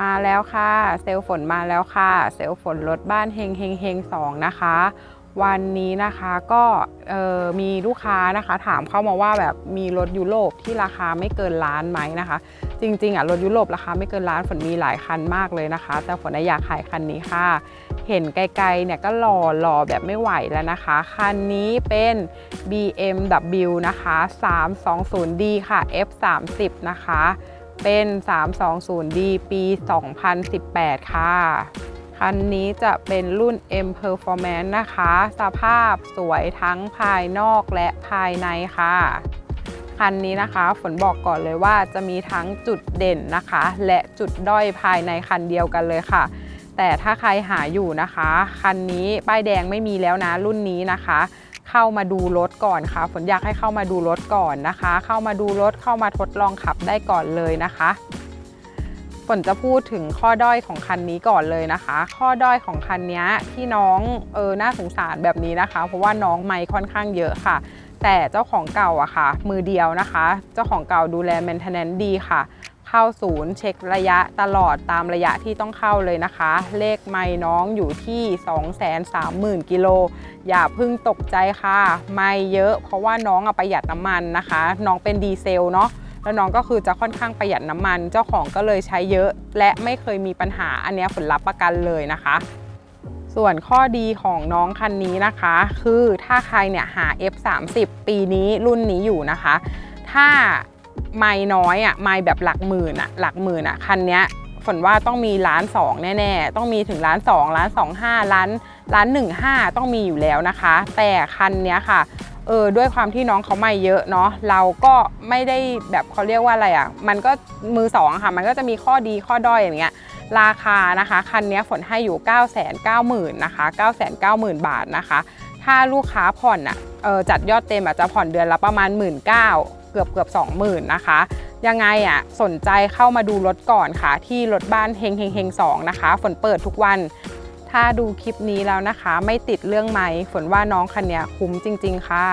มาแล้วค่ะ เซลลฝนมาแล้วค่ะ เซลลฝนรถบ้านเฮงเฮงเฮงสองนะคะ วันนี้นะคะก็มีลูกค้านะคะถามเข้ามาว่าแบบมีรถยุโรปที่ราคาไม่เกินล้านไหมนะคะ จริงๆอะรถยุโรปราคาไม่เกินล้านฝนมีหลายคันมากเลยนะคะ แต่ฝนอยากขายคันนี้ค่ะ เห็นไกลๆเนี่ยก็หล่อหล่อแบบไม่ไหวแล้วนะคะ คันนี้เป็น BMW นะคะ 320D ค่ะ F30 นะคะ เป็น 320D ปี 2018 ค่ะ คันนี้จะเป็นรุ่น M Performance นะคะ สภาพสวยทั้งภายนอกและภายในค่ะคันนี้นะคะฝนบอกก่อนเลยว่าจะมีทั้งจุดเด่นนะคะ และจุดด้อยภายในคันเดียวกันเลยค่ะ แต่ถ้าใครหาอยู่นะคะ คันนี้ป้ายแดงไม่มีแล้วนะรุ่นนี้นะคะ เข้ามาดูรถก่อนค่ะ ฝนอยากให้เข้ามาดูรถก่อนนะคะ เข้ามาดูรถเข้ามาทดลองขับได้ก่อนเลยนะคะฝนจะพูดถึงข้อด้อยของคันนี้ก่อนเลยนะคะ ข้อด้อยของคันนี้ที่น้องเออน่าสงสารแบบนี้นะคะ เพราะว่าน้องไม่ค่อนข้างเยอะค่ะ แต่เจ้าของเก่าอะค่ะ มือเดียวนะคะ เจ้าของเก่าดูแล maintenance ดีค่ะ เข้าศูนย์ เช็คระยะตลอดตามระยะที่ต้องเข้าเลยนะคะ เลขไม่น้องอยู่ที่ 230,000 กิโล อย่าเพึ่งตกใจค่ะ ไม่เยอะ เพราะว่าน้องอประหยัดน้ำมันนะคะ น้องเป็นดีเซลเนาะแล้วน้องก็คือจะค่อนข้างประหยัดน้ำมัน เจ้าของก็เลยใช้เยอะ และไม่เคยมีปัญหาอันเนี้ยผลรับประกันเลยนะคะ ส่วนข้อดีของน้องคันนี้นะคะ คือถ้าใครเนี่ยหา F30 ปีนี้รุ่นนี้อยู่นะคะ ถ้า ไม่น้อยอะไม่แบบหลักหมื่นอะหลักหมื่นอะคันเนี้ยฝนว่าต้องมีล้านสองแน่ๆ ต้องมีถึงล้านสองล้านสองห้าล้านล้านหนึ่งห้าต้องมีอยู่แล้วนะคะ แต่คันเนี้ยค่ะเออด้วยความที่น้องเขาไม่เยอะเนาะเราก็ไม่ได้แบบเขาเรียกว่าอะไรอะ่ะมันก็มือสองค่ะ มันก็จะมีข้อดีข้อด้อยอย่างเงี้ยราคานะคะคันนี้ฝนให้อยู่ 9 9 0 0 0 0นะคะ9 9 0 0 0 0 บาทนะคะ ถ้าลูกค้าผ่อนอะเออจัดยอดเต็มอาจจะผ่อนเดือนละประมาณ 1 9ื่น เกือบเกือบ20,000นะคะ ยังไงอะสนใจเข้ามาดูรถก่อนค่ะ ที่รถบ้านเฮงเฮงเฮงสองนะคะฝนเปิดทุกวัน ถ้าดูคลิปนี้แล้วนะคะ ไม่ติดเรื่องไหมฝนว่าน้องคันเนี้ยคุ้มจริง ๆ ค่ะ